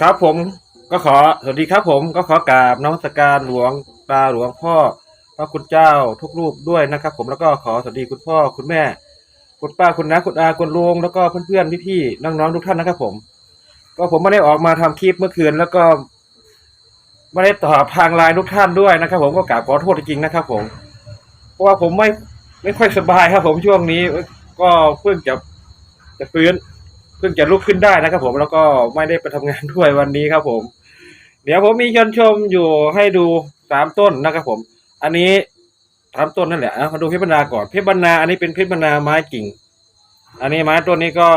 ครับผมก็ขอสวัสดีครับผมก็ขอกราบนมัสการหลวงตาหลวงพ่อพระคุณเจ้าทุกรูปด้วยนะครับ ผมแล้วก็ขอสวัสดีคุณพ่อคุณแม่คุณป้าคุณน้าคุณอาคุณลุงแล้วก็เพื่อนๆพี่ๆน้องๆทุกท่านนะครับผม ก็ผมไม่ได้ออกมาทำคลิปเมื่อคืน แล้วก็ไม่ได้ตอบทางไลน์ทุกท่านด้วยนะครับ ผมก็กราบขอโทษจริงๆนะครับ ผม เพราะว่าผมไม่ไม่ค่อยสบายครับ ผมช่วงนี้ ก็เพิ่งจะจะฟื้น เพิ่งจะลุกขึ้นได้นะครับผมแล้วก็ไม่ได้ไปทำงานด้วยวันนี้ครับผม เดี๋ยวผมมีชนชมอยู่ให้ดูสามต้นนะครับผม อันนี้สามต้นนั่นแหละอะมาดูเพชรบรรณาก่อนเพชรบรรณาอันนี้เป็นเพชรบรรณาไม้กิ่ง อันนี้ไม้ต้นนี้ก็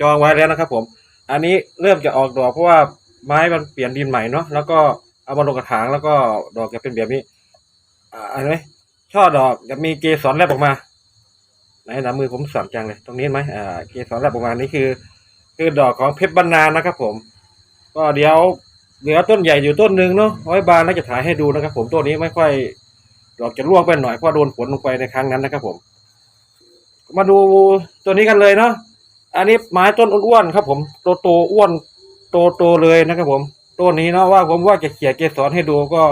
จองไว้แล้วนะครับผม อันนี้เริ่มจะออกดอกเพราะว่าไม้มันเปลี่ยนดินใหม่เนาะแล้วก็เอามาลงกระถางแล้วก็ดอกจะเป็นแบบนี้อ่าอันนี้ช่อดอกจะมีเกสรแลบออกมาไหนหนามือผมสั่นจังเลย ตรงนี้ไหมอ่าเกสรแลบออกมานี่คือ คือดอกของเพชรบรรณานะครับ ผม ก็เดี๋ยวเหลือต้นใหญ่อยู่ต้นหนึ่งเนาะเอาไว้บานแล้วจะถ่ายให้ดูนะครับ ผมต้นนี้ไม่ค่อยดอกจะร่วงไปหน่อยเพราะโดนฝนลงไปในครั้งนั้นนะครับ ผม มาดูตัวนี้กันเลยเนาะอันนี้ไม้ต้นอ้วนๆครับ ผมโตโตๆอ้วนโตโตๆเลยนะครับ ผมต้นนี้เนาะว่าผมว่าจะเขี่ยเกสรให้ดูก็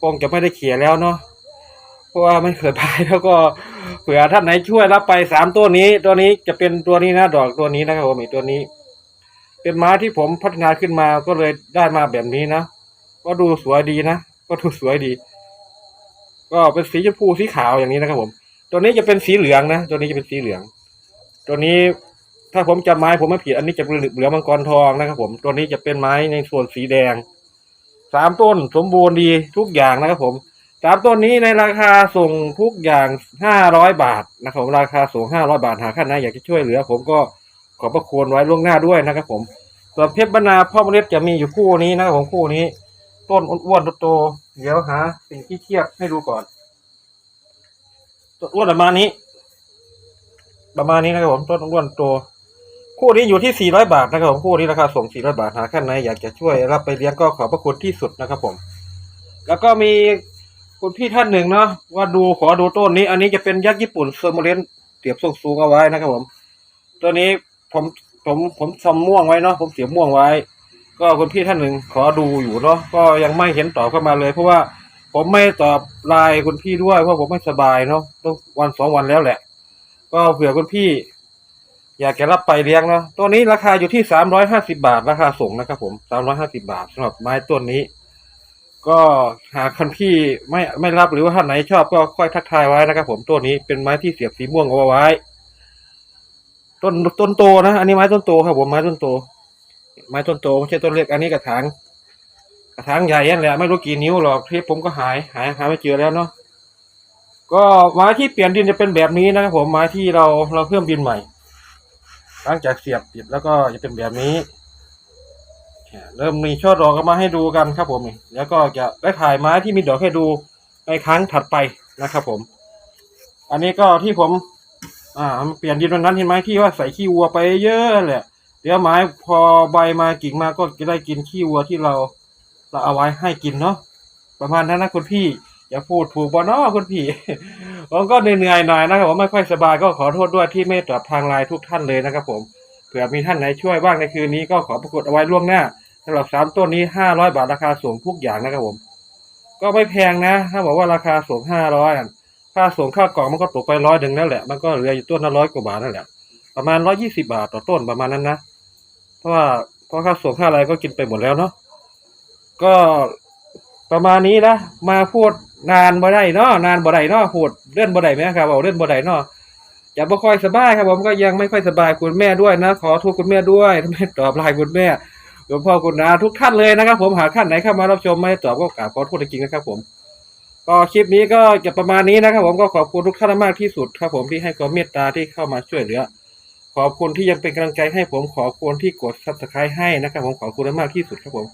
คงจะไม่ได้เขี่ยแล้วเนาะเพราะว่าไม่เคยไปแล้วก็ เผื่อท่านไหนช่วยรับไปสามต้นนี้ ตัวนี้จะเป็นตัวนี้นะดอกตัวนี้นะครับผมอีกตัวนี้ เป็นไม้ที่ผมพัฒนาขึ้นมาก็เลยได้มาแบบนี้นะก็ดูสวยดีนะก็ดูสวยดี ก็เป็นสีชมพูสีขาวอย่างนี้นะครับผม ตัวนี้จะเป็นสีเหลืองนะตัวนี้จะเป็นสีเหลือง ตัวนี้ถ้าผมจำไม้ผมไม่ผิดอันนี้จะเป็นเหลืองมังกรทองนะครับผม ตัวนี้จะเป็นไม้ในส่วนสีแดงสามต้นสมบูรณ์ดีทุกอย่างนะครับผม สามต้นนี้ในราคาส่งทุกอย่างห้าร้อยบาทนะครับ ราคาส่งห้าร้อยบาทหากท่านไหนอยากจะช่วยเหลือ ผมก็ขอบพระคุณไว้ล่วงหน้าด้วยนะครับผมส่วนเพชรบรรณาพ่อเมล็ดจะมีอยู่คู่นี้นะครับผมคู่นี้ ต้นอ้วนๆโตๆเดี๋ยวหาสิ่งที่เทียบให้ดูก่อนต้นอ้วนประมาณนี้ ประมาณนี้นะครับผมต้นอ้วนโตคู่นี้อยู่ที่ 400 บาทนะครับผมคู่นี้ราคาส่ง 400 บาทหากท่านไหนอยากจะช่วยรับไปเลี้ยงก็ขอบพระคุณที่สุดนะครับผม แล้วก็มี คุณพี่ท่านหนึ่งเนาะว่าดูขอดูต้นนี้ อันนี้จะเป็นยักษ์ญี่ปุ่นเซอร์โมเลนเตียบทรงสูงเอาไว้นะครับผม ตัวนี้ผมผมผมซอมม่วงไว้เนาะผมเสียบม่วงไว้ ก็คุณพี่ท่านหนึ่งขอดูอยู่เนาะก็ยังไม่เห็นตอบเข้ามาเลย เพราะว่าผมไม่ตอบไลน์คุณพี่ด้วยเพราะผมไม่สบายเนาะต้องวันสองวันแล้วแหละ ก็เผื่อคุณพี่ อยากจะรับไปเลี้ยงเนาะตัวนี้ราคาอยู่ที่สามร้อยห้าสิบาทราคาส่งนะครับผมสามร้อยห้าสิบาทสำหรับไม้ต้นนี้ ก็หากคนพี่ไม่ไม่รับหรือว่าท่านไหนชอบก็ค่อยทักทายไว้นะครับ ผมต้นนี้เป็นไม้ที่เสียบสีม่วงเอาไว้ ต้นต้นโตนะอันนี้ไม้ต้นโตครับผมไม้ต้นโต ไม้ต้นโตไม่ใช่ต้นเล็กอันนี้กระถางกระถางใหญ่นั่นแหละไม่รู้กี่นิ้วหรอกเทปผมก็หายหายหาไม่เจอแล้วเนาะก็ไม้ที่เปลี่ยนดินจะเป็นแบบนี้นะครับผมไม้ที่เราเราเพิ่มดินใหม่ หลังจากเสียบติดแล้วก็จะเป็นแบบนี้ เริ่มมีช่อดอกก็มาให้ดูกันครับผมนี่แล้วก็จะได้ถ่ายไม้ที่มีดอกให้ดูในครั้งถัดไปนะครับผม อันนี้ก็ที่ผม อ่าเปลี่ยนดินวันนั้นเห็นไหมที่ว่าใส่ขี้วัวไปเยอะแหละเดี๋ยวไม้พอใบมากิ่งมาก็จะได้กินขี้วัวที่เราเราเอาไว้ให้กินเนาะประมาณนั้นนะคุณพี่อย่าพูดถูกบ่เนาะคุณพี่ผมก็เหนื่อยหน่อยนะครับผมไม่ค่อยสบายก็ขอโทษด้วยที่ไม่ตอบทางไลน์ทุกท่านเลยนะครับผมเผื่อมีท่านไหนช่วยบ้างในคืนนี้ก็ขอประกฏเอาไว้ล่วงหน้า สำหรับสามต้นนี้ห้าร้อยบาทราคาส่งทุกอย่างนะครับผม ก็ไม่แพงนะ ถ้าบอกว่าราคาส่งห้าร้อยค่าส่งค่ากล่องมันก็ตกไปร้อยหนึ่งนั่นแหละ มันก็เหลืออยู่ต้นละร้อยกว่าบาทนั่นแหละ ประมาณร้อยยี่สิบาทต่อต้นประมาณนั้นนะ เพราะว่าเพราะค่าส่งค่าอะไรก็กินไปหมดแล้วเนาะ ก็ประมาณนี้นะ มาพูดนานบ่ได้เนาะ นานบ่ได้เนาะพูดเลื่อนบ่ได้ไหมครับเอาเลื่อนบ่ได้เนาะอย่าบ่ค่อยสบายครับผมก็ยังไม่ค่อยสบายคุณแม่ด้วยนะ ขอโทษคุณแม่ด้วยที่ไม่ตอบไลน์คุณแม่ หลวงพ่อคุณนาทุกท่านเลยนะครับ ผมหากท่านไหนเข้ามารับชมไม่ตอบก็กราบขอโทษจริงนะครับ ผม ก็คลิปนี้ก็จะประมาณนี้นะครับ ผมก็ขอบคุณทุกท่านมากที่สุดครับ ผมที่ให้ความเมตตาที่เข้ามาช่วยเหลือขอบคุณที่ยังเป็นกำลังใจให้ผมขอบคุณที่กดซับสไครต์ให้นะครับ ผมขอบคุณมากที่สุดครับผม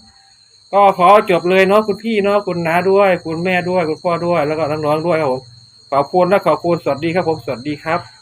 ก็ขอจบเลยเนาะคุณพี่เนาะคุณน้าด้วย คุณแม่ด้วยคุณพ่อด้วยแล้วก็น้องๆด้วยครับผมขอบคุณและขอบคุณสวัสดีครับผมสวัสดีครับ